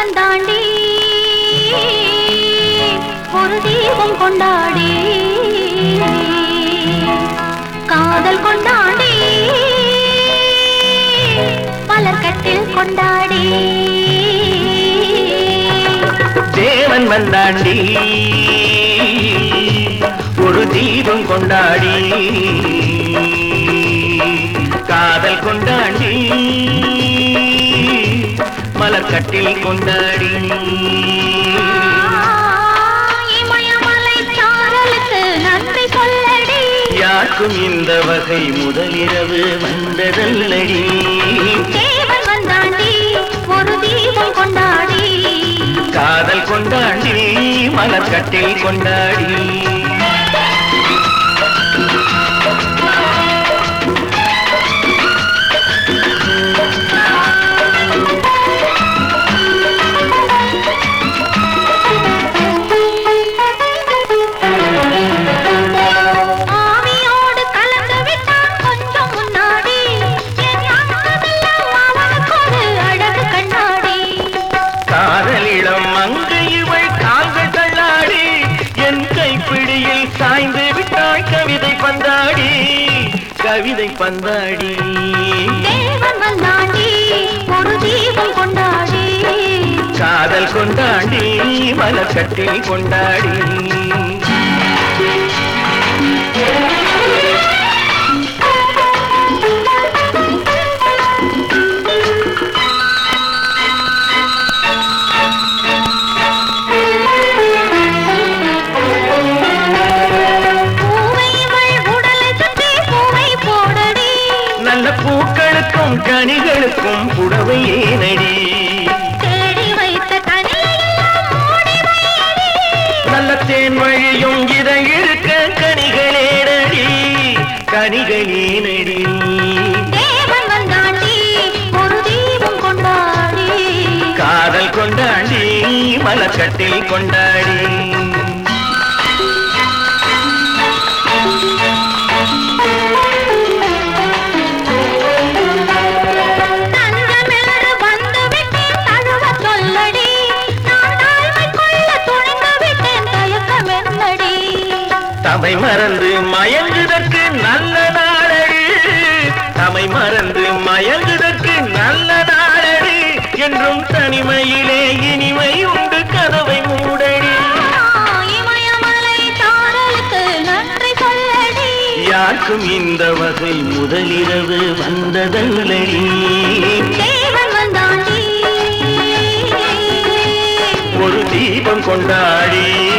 உலகம் தாண்டி ஒரு தீபம் கொண்டாடி காதல் கொண்டாடி மலர்கட்டில் கொண்டாடி. தேவன் வந்தாண்டி ஒரு தீபம் கொண்டாடி. கொண்டாடி. சாரலுக்கு நன்றி சொல்லடி. யாருக்கும் இந்த வகை முதலிரவு வந்ததல்லடி. தேவன் வந்தாண்டி ஒரு தீபம் கொண்டாடி. காதல் கொண்டாடி மலர்கட்டில் கொண்டாடி. கவிதை பந்தாடி. தேவன் வந்தாண்டி ஒரு தீபம் கொண்டாடி. காதல் கொண்டாடி மலர்கட்டில் கொண்டாடி. கனிகளுக்கும் புடவை ஏனடி. தேடி வைத்த கனியெல்லாம் மூடி வையடி. நல்ல தேன் வழியும் இதை இருக்க வந்தாண்டி ஒரு தீபம் கொண்டாடி. காதல் கொண்டாடி மலக்கட்டில் கொண்டாடி. தமை மறந்து மயங்குதற்கு நல்ல நாளடி. தமை மறந்து மயங்குதற்கு நல்ல நாளடி. என்றும் தனிமையிலே இனிமை உண்டு கதவை மூடடி. யாருக்கும் இந்த வகை முதலிரவு வந்ததல்லடி. ஒரு தீபம் கொண்டாடி.